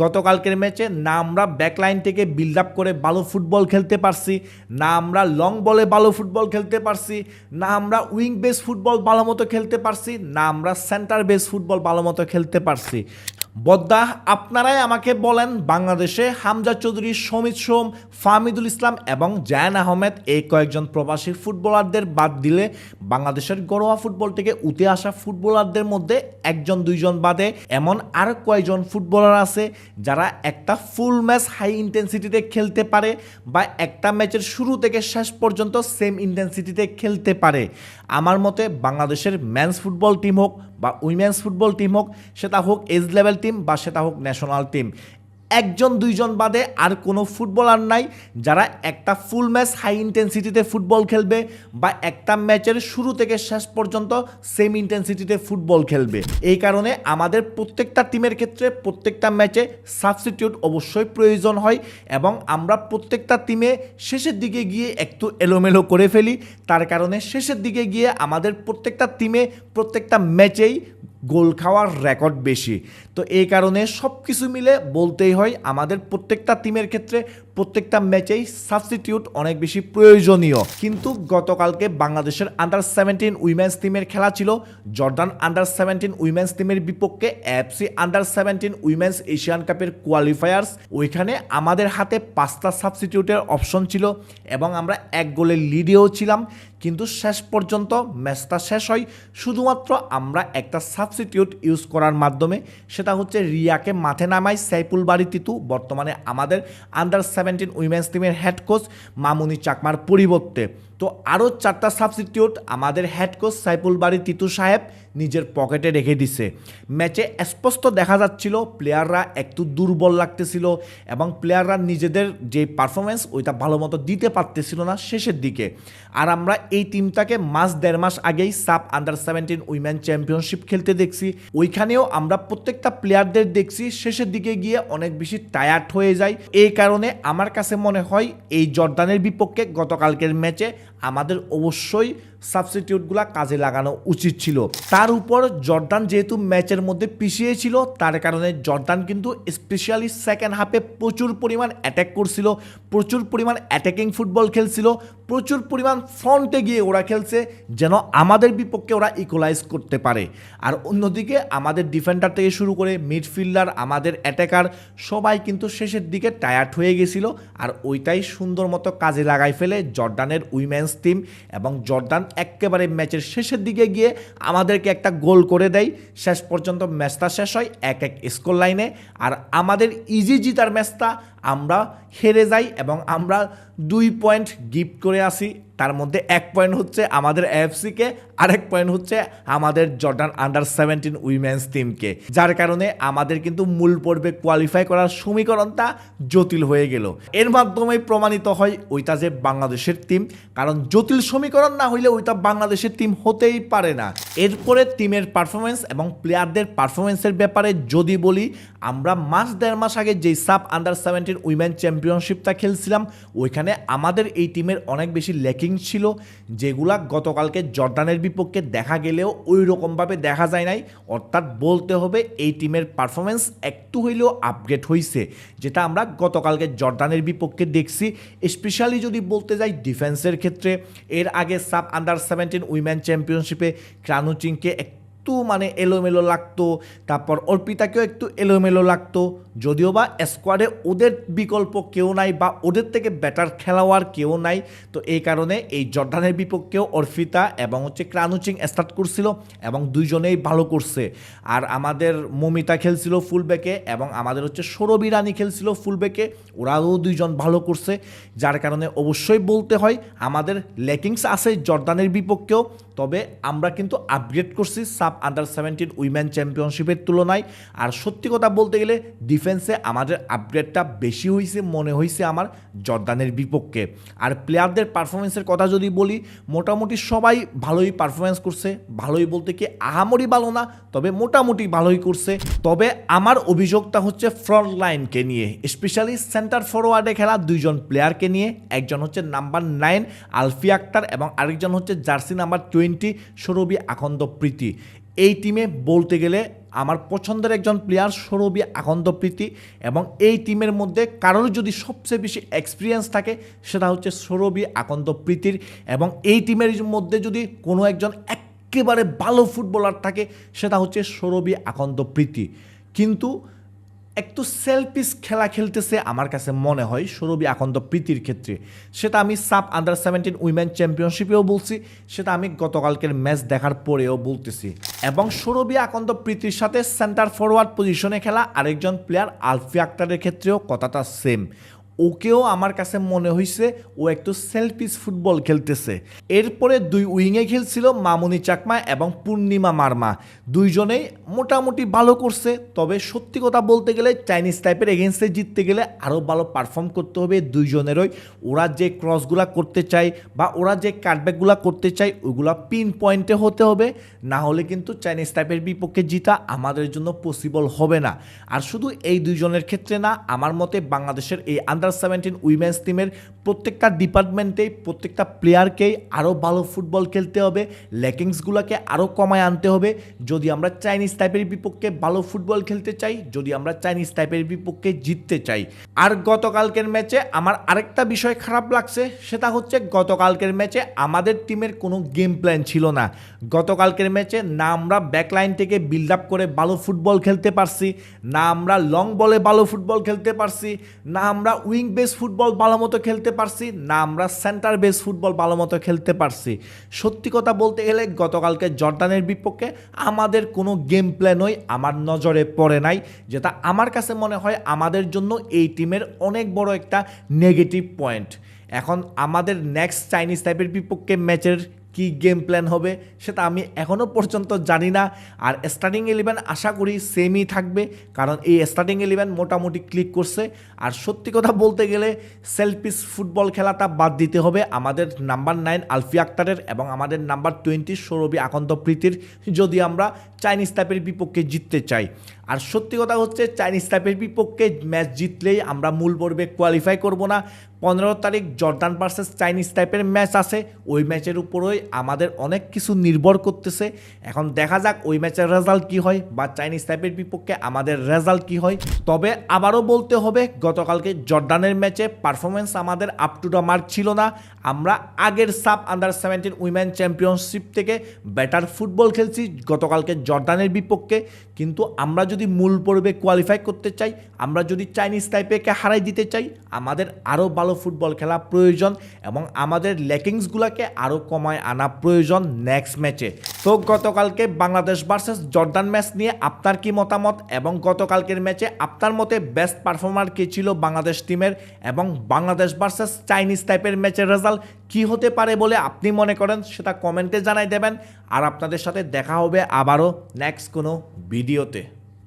গতকালকের ম্যাচে না আমরা ব্যাকলাইন থেকে বিল্ড আপ করে ভালো ফুটবল খেলতে পারছি, না আমরা লং বলে ভালো ফুটবল খেলতে পারছি, না আমরা উইং বেস ফুটবল ভালো মতো খেলতে পারছি, না আমরা সেন্টার বেস ফুটবল ভালো মতো খেলতে পারছি। বদ্দা আপনারাই আমাকে বলেন বাংলাদেশে হামজা চৌধুরী, সমিত সোম, ফাহমিদুল ইসলাম এবং জায়ান আহমেদ এই কয়েকজন প্রবাসী ফুটবলারদের বাদ দিলে বাংলাদেশের ঘরোয়া ফুটবল থেকে উঠে আসা ফুটবলারদের মধ্যে একজন, দুইজন বাদে এমন আর কয়েকজন ফুটবলার আছে যারা একটা ফুল ম্যাচ হাই ইন্টেন্সিটিতে খেলতে পারে বা একটা ম্যাচের শুরু থেকে শেষ পর্যন্ত সেম ইন্টেন্সিটিতে খেলতে পারে। আমার মতে বাংলাদেশের ম্যানস ফুটবল টিম হোক বা উইমেন্স ফুটবল টিম হোক, সেটা হোক এজ লেভেল টিম বা সেটা হোক ন্যাশনাল টিম একজন, দুইজন বাদে আর কোনো ফুটবলার নাই যারা একটা ফুল ম্যাচ হাই ইন্টেন্সিটিতে ফুটবল খেলবে বা একটা ম্যাচের শুরু থেকে শেষ পর্যন্ত সেম ইন্টেন্সিটিতে ফুটবল খেলবে। এই কারণে আমাদের প্রত্যেকটা টিমের ক্ষেত্রে প্রত্যেকটা ম্যাচে সাবস্টিটিউট অবশ্যই প্রয়োজন হয় এবং আমরা প্রত্যেকটা টিমে শেষের দিকে গিয়ে একটু এলোমেলো করে ফেলি। তার কারণে শেষের দিকে গিয়ে আমাদের প্রত্যেকটা টিমে প্রত্যেকটা ম্যাচেই গোল খাওয়ার রেকর্ড বেশি। তো এই কারণে সব কিছু মিলে বলতেই হয় আমাদের প্রত্যেকটা টিমের ক্ষেত্রে প্রত্যেকটা ম্যাচেই সাবস্টিটিউট অনেক বেশি প্রয়োজনীয়। কিন্তু গতকালকে বাংলাদেশের আন্ডার সেভেন্টিন উইমেন্স টিমের খেলা ছিল। জর্ডান আন্ডার সেভেন্টিন উইমেন্স টিমের বিপক্ষে FC under seventeen women's Asian কাপের কোয়ালিফায়ার্স ওইখানে আমাদের হাতে পাঁচটা সাবস্টিটিউটের অপশন ছিল এবং আমরা এক গোলের লিডেও ছিলাম। কিন্তু শেষ পর্যন্ত ম্যাচটা শেষ হয়। শুধুমাত্র আমরা একটা সাবস্টিটিউট ইউজ করার মাধ্যমে, সেটা হচ্ছে রিয়াকে মাঠে নামাই সাইফুল বাড়ি তিতু। বর্তমানে আমাদের আন্ডার সেভেন্টিন উইমেন্স টিমের হেড কোচ মামুনি চাকমার পরিবর্তে। তো আরও চারটা সাবস্টিটিউট আমাদের হেড কোচ সাইফুল বাড়ি তিতু সাহেব নিজের পকেটে রেখে দিছে। ম্যাচে স্পষ্ট দেখা যাচ্ছিল প্লেয়াররা একটু দুর্বল লাগতেছিল এবং প্লেয়াররা নিজেদের যে পারফরমেন্স ওইটা ভালো মতো দিতে পারতেছিল না শেষের দিকে। আর আমরা এই টিমটাকে মাস দেড় মাস আগেই SAFF under seventeen women championship খেলতে দেখছি। ওইখানেও আমরা প্রত্যেকটা প্লেয়ারদের দেখছি, শেষের দিকে গিয়ে অনেক বেশি টায়ার্ড হয়ে যায়। এই কারণে আমার কাছে মনে হয় এই জর্দানের বিপক্ষে গতকালকের ম্যাচে আমাদের অবশ্যই সাবস্টিটিউটগুলা কাজে লাগানো উচিত ছিল। তার উপর জর্দান যেহেতু ম্যাচের মধ্যে পিছিয়ে ছিল, তার কারণে জর্দান কিন্তু স্পেশালি সেকেন্ড হাফে প্রচুর পরিমাণ অ্যাটাক করছিল, প্রচুর পরিমাণ অ্যাটাকিং ফুটবল খেলছিল, প্রচুর পরিমাণ ফ্রন্টে গিয়ে ওরা খেলছে, যেন আমাদের বিপক্ষে ওরা ইকোলাইজ করতে পারে। আর অন্যদিকে আমাদের ডিফেন্ডার থেকে শুরু করে মিডফিল্ডার আমাদের অ্যাটাকার সবাই কিন্তু শেষের দিকে টায়ার্ড হয়ে গেছিল। আর ওইটাই সুন্দর মতো কাজে লাগাই ফেলে জর্দানের উইমেন্স টিম এবং জর্দান একেবারে ম্যাচের শেষের দিকে গিয়ে আমাদেরকে একটা গোল করে দেয়। শেষ পর্যন্ত ম্যাচটা শেষ হয় এক এক স্কোর লাইনে। আর আমাদের ইজি জিতার ম্যাচটা আমরা হেরে যাই এবং আমরা দুই পয়েন্ট গিফট করে আসি। তার মধ্যে এক পয়েন্ট হচ্ছে আমাদের এফসিকে আরেক পয়েন্ট হচ্ছে আমাদের জর্ডান আন্ডার সেভেন্টিন উইমেন্স টিমকে যার কারণে আমাদের কিন্তু মূল পর্বে কোয়ালিফাই করার সমীকরণটা জটিল হয়ে গেল। এর মাধ্যমে প্রমাণিত হয় ওইটা যে বাংলাদেশের টিম কারণ জটিল সমীকরণ না হইলে ওইটা বাংলাদেশের টিম হতেই পারে না। এরপরে টিমের পারফরমেন্স এবং প্লেয়ারদের পারফরমেন্সের ব্যাপারে যদি বলি, আমরা মাস দেড় মাস আগে যেই সাব আন্ডার সেভেন্টিন উইমেন চ্যাম্পিয়নশিপটা খেলছিলাম। ওইখানে আমাদের এই টিমের অনেক বেশি ল্যাকিং ছিল, যেগুলা গতকালকে জর্দানের বিপক্ষে দেখা গেলেও ওই রকমভাবে দেখা যায় নাই। অর্থাৎ বলতে হবে এই টিমের পারফরমেন্স একটু হইলেও আপগ্রেড হয়েছে যেটা আমরা গতকালকে জর্দানের বিপক্ষে দেখছি। স্পেশালি যদি বলতে যাই ডিফেন্সের ক্ষেত্রে, এর আগে সাব আন্ডার সেভেন্টিন উইমেন চ্যাম্পিয়নশিপে ক্রানুচিংকে একটু মানে এলোমেলো লাগতো, তারপর অর্পিতাকেও একটু এলোমেলো লাগতো। যদিও বা স্কোয়াডে ওদের বিকল্প কেউ নাই বা ওদের থেকে বেটার খেলোয়াড় কেউ নাই, তো এই কারণে এই জর্দানের বিপক্ষেও অর্পিতা এবং হচ্ছে ক্রানুচিং স্টার্ট করছিল এবং দুইজনেই ভালো করছে। আর আমাদের মমিতা খেলছিল ফুলব্যাকে এবং আমাদের হচ্ছে সৌরভী রানী খেলছিল ফুলব্যাকে ওরাও দুইজন ভালো করছে। যার কারণে অবশ্যই বলতে হয়, আমাদের ল্যাকিংস আছে জর্দানের বিপক্ষেও তবে আমরা কিন্তু আপগ্রেড করছি সাব আন্ডার সেভেন্টিন উইমেন চ্যাম্পিয়নশিপের তুলনায়। আর সত্যি কথা বলতে গেলে ডিফেন্সে আমাদের আপগ্রেডটা বেশি হয়েছে মনে হয়েছে আমার জর্দানের বিপক্ষে। আর প্লেয়ারদের পারফরমেন্সের কথা যদি বলি, মোটামুটি সবাই ভালোই পারফরমেন্স করছে, ভালোই বলতে কি আহামরি ভালো না, তবে মোটামুটি ভালোই করছে। তবে আমার অভিযোগটা হচ্ছে ফ্রন্ট লাইনকে নিয়ে স্পেশালি সেন্টার ফরওয়ার্ডে খেলা দুইজন প্লেয়ারকে নিয়ে, একজন হচ্ছে নাম্বার নাইন আলফি আক্তার এবং আরেকজন হচ্ছে jersey number twenty Saurovi Akand Priti. এই টিমে বলতে গেলে আমার পছন্দের একজন প্লেয়ার সৌরভী আকন্দপ্রীতি এবং এই টিমের মধ্যে কারোর যদি সবচেয়ে বেশি এক্সপিরিয়েন্স থাকে, সেটা হচ্ছে সৌরভী আকন্দপ্রীতির এবং এই টিমের মধ্যে যদি কোনো একজন একেবারে ভালো ফুটবলার থাকে, সেটা হচ্ছে সৌরভী আকন্দপ্রীতি কিন্তু একটু সেলফিস খেলা খেলতেছে আমার কাছে মনে হয় সৌরভী আকন্দ প্রীতির ক্ষেত্রে। সেটা আমি সাব আন্ডার সেভেন্টিন উইমেন চ্যাম্পিয়নশিপেও বলছি, সেটা আমি গতকালকের ম্যাচ দেখার পরেও বলতেছি। এবং সৌরভী আকন্দ প্রীতির সাথে সেন্টার ফরওয়ার্ড পজিশনে খেলা, আরেকজন প্লেয়ার আলফি আক্তারের ক্ষেত্রেও কথাটা সেম ওকেও আমার কাছে মনে হয়েছে ও একটু সেলফিস ফুটবল খেলতেছে। এরপরে দুই উইংয়ে খেলছিল মামুনি চাকমা এবং পূর্ণিমা মার্মা। দুইজনেই মোটামুটি ভালো করছে, তবে সত্যি কথা বলতে গেলে চাইনিজ টাইপের এগেনস্টে জিততে গেলে আরও ভালো পারফর্ম করতে হবে দুইজনেরই। ওরা যে ক্রসগুলা করতে চায় বা ওরা যে কাটব্যাকগুলা করতে চায়, ওইগুলা পিন পয়েন্টে হতে হবে। না হলে কিন্তু চাইনিজ টাইপের বিপক্ষে জিতা আমাদের জন্য পসিবল হবে না। আর শুধু এই দুইজনের ক্ষেত্রে না, আমার মতে বাংলাদেশের এই আন্ডার সেভেন্টিন উইমেন্স টিমের প্রত্যেকটা ডিপার্টমেন্টেই প্রত্যেকটা প্লেয়ারকেই আরও ভালো ফুটবল খেলতে হবে ল্যাকিংসগুলোকে আরও কমায় আনতে হবে। যদি আমরা চাইনিজ টাইপের বিপক্ষে ভালো ফুটবল খেলতে চাই, যদি আমরা চাইনিজ টাইপের বিপক্ষে জিততে চাই। আর গতকালকের ম্যাচে আমার আরেকটা বিষয় খারাপ লাগছে, সেটা হচ্ছে গতকালকের ম্যাচে আমাদের টিমের কোনো গেম প্ল্যান ছিল না। গতকালকের ম্যাচে না আমরা ব্যাকলাইন থেকে বিল্ড আপ করে ভালো ফুটবল খেলতে পারছি, না আমরা লং বলে ভালো ফুটবল খেলতে পারছি, না আমরা উইং বেস ফুটবল ভালো মতো খেলতে পারছি, না আমরা সেন্টার বেস ফুটবল ভালো মতো খেলতে পারছি। সত্যি কথা বলতে গেলে, গতকালকে জর্দানের বিপক্ষে আমাদের কোনো গেম প্ল্যানই আমার নজরে পড়ে নাই, যেটা আমার কাছে মনে হয় আমাদের জন্য এই টিমের অনেক বড় একটা নেগেটিভ পয়েন্ট এখন আমাদের নেক্সট চাইনিজ টাইপের বিপক্ষে ম্যাচের কি গেম প্ল্যান হবে সেটা আমি এখনও পর্যন্ত জানি না। আর স্টার্টিং ইলেভেন আশা করি সেমই থাকবে, কারণ এই স্টার্টিং ইলেভেন মোটামুটি ক্লিক করছে। আর সত্যি কথা বলতে গেলে সেলফিস ফুটবল খেলাটা বাদ দিতে হবে। আমাদের নাম্বার নাইন আলফি আক্তারের এবং আমাদের নাম্বার টোয়েন্টি সৌরভী আকন্ত প্রীতির, যদি আমরা চাইনিজ টাইপের বিপক্ষে জিততে চাই। আর সত্যি কথা হচ্ছে চাইনিজ টাইপের বিপক্ষে ম্যাচ জিতলেই আমরা মূল পর্বে কোয়ালিফাই করব না। পনেরো তারিখ জর্দান ভার্সেস চাইনিজ টাইপের ম্যাচ আছে। ওই ম্যাচের উপরেই আমাদের অনেক কিছু নির্ভর করতেছে। এখন দেখা যাক ওই ম্যাচের রেজাল্ট কি হয় বা চাইনিজ টাইপের বিপক্ষে আমাদের রেজাল্ট কি হয়। তবে আবারও বলতে হবে, গতকালকে জর্দানের ম্যাচে পারফরমেন্স আমাদের আপ টু দ্য মার্ক ছিল না। আমরা আগের SAFF under seventeen women championship থেকে বেটার ফুটবল খেলছি গতকালকে জর্দানের বিপক্ষে। কিন্তু আমরা যদি মূল পর্বে কোয়ালিফাই করতে চাই, আমরা যদি চাইনিজ টাইপেকে হারাই দিতে চাই, আমাদের আরও ভালো ফুটবল খেলা প্রয়োজন এবং আমাদের ল্যাকিংসগুলোকে আরও কমায় আনা প্রয়োজন নেক্সট ম্যাচে তো গতকালকে বাংলাদেশ ভার্সেস জর্দান ম্যাচ নিয়ে আপনার কি মতামত এবং গতকালকের ম্যাচে আপনার মতে বেস্ট পারফর্মার কে ছিল বাংলাদেশ টিমের এবং বাংলাদেশ ভার্সেস চাইনিজ টাইপের ম্যাচের রেজাল্ট কি হতে পারে বলে আপনি মনে করেন সেটা কমেন্টে জানাই দেবেন। আর আপনাদের সাথে দেখা হবে আবারও নেক্সট কোনো ভিডিওতে